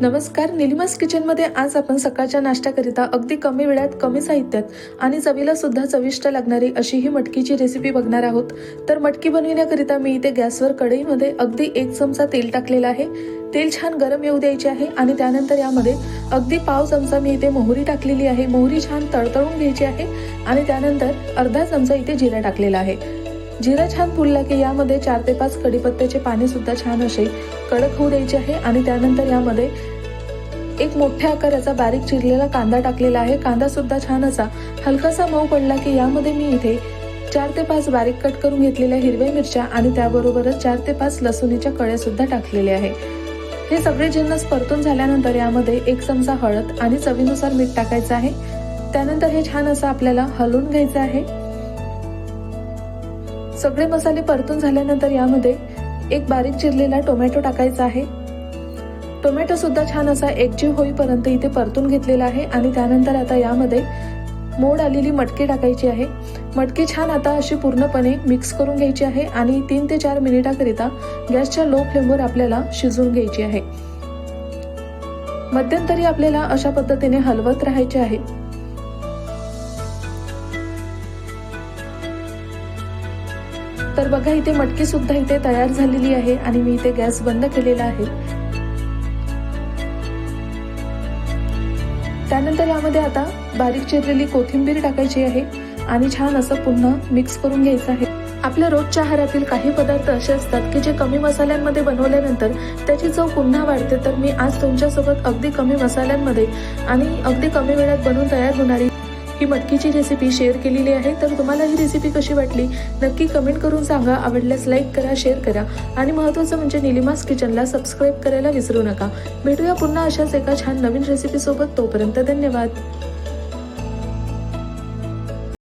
नमस्कार निलिमास किचनमध्ये आज आपण सकाळच्या नाश्त्याकरिता अगदी कमी वेळात कमी साहित्यात आणि चवीला सुद्धा चविष्ट लागणारी अशी ही मटकीची रेसिपी बघणार आहोत. तर मटकी बनविण्याकरिता मी इथे गॅसवर कढईमध्ये अगदी एक चमचा तेल टाकलेला आहे. तेल छान गरम येऊ द्यायचे आहे आणि त्यानंतर यामध्ये अगदी पाव चमचा मी इथे मोहरी टाकलेली आहे. मोहरी छान तळतळून घ्यायची आहे आणि त्यानंतर अर्धा चमचा इथे जिरा टाकलेला आहे. जिरा छान फुलला की यामध्ये चार ते पाच कडीपत्त्याचे पाणी सुद्धा छान असे कडक होऊ द्यायचे आहे आणि त्यानंतर यामध्ये एक मोठ्या आकाराचा बारीक चिरलेला कांदा टाकलेला आहे. कांदा सुद्धा छान असा हलकासा मऊ पडला की यामध्ये मी इथे चार ते पाच बारीक कट करून घेतलेल्या हिरव्या मिरच्या आणि त्याबरोबरच चार ते पाच लसूणीच्या कळ्या सुद्धा टाकलेल्या आहे. हे सगळे जिन्नस परतून झाल्यानंतर यामध्ये एक चमचा हळद आणि चवीनुसार मीठ टाकायचं आहे. त्यानंतर हे छान असं आपल्याला हलवून घ्यायचं आहे. सगळे मसाले परतून झाल्यानंतर यामध्ये एक बारीक चिरलेला टोमॅटो टाकायचा आहे. टोमॅटो सुद्धा छान असा एकजीव होईपर्यंत इथे परतून घेतलेला आहे आणि त्यानंतर आता यामध्ये मोड आलेली मटकी टाकायची आहे. मटकी छान आता अशी पूर्णपणे मिक्स करून घ्यायची आहे आणि तीन ते चार मिनिटाकरिता गॅसच्या लो फ्लेमवर आपल्याला शिजवून घ्यायची आहे. मध्यंतरी आपल्याला अशा पद्धतीने हलवत राहायचे आहे. तर बघा इथे मटकी सुद्धा इथे तयार झालेली आहे आणि मी इथे गॅस बंद केलेला आहे. त्यानंतर यामध्ये आता बारीक चिरलेली कोथिंबीर टाकायची आहे आणि छान असं पुन्हा मिक्स करून घ्यायचं आहे. आपल्या रोजच्या आहारातील काही पदार्थ असे असतात की जे कमी मसाल्यांमध्ये बनवल्यानंतर त्याची चव पुन्हा वाढते. तर मी आज तुमच्यासोबत अगदी कमी मसाल्यांमध्ये आणि अगदी कमी वेळात बनवून तयार होणारी ही मटकीची रेसिपी शेअर केलेली आहे. तर तुम्हाला ही रेसिपी कशी वाटली? नक्की कमेंट करून सांगा. आवडल्यास लाईक करा शेअर करा. आणि महत्त्वाचं म्हणजे निलिमास किचनला सबस्क्राईब करायला विसरू नका. भेटूया पुन्हा अशाच एका छान नवीन रेसिपीसोबत तोपर्यंत धन्यवाद.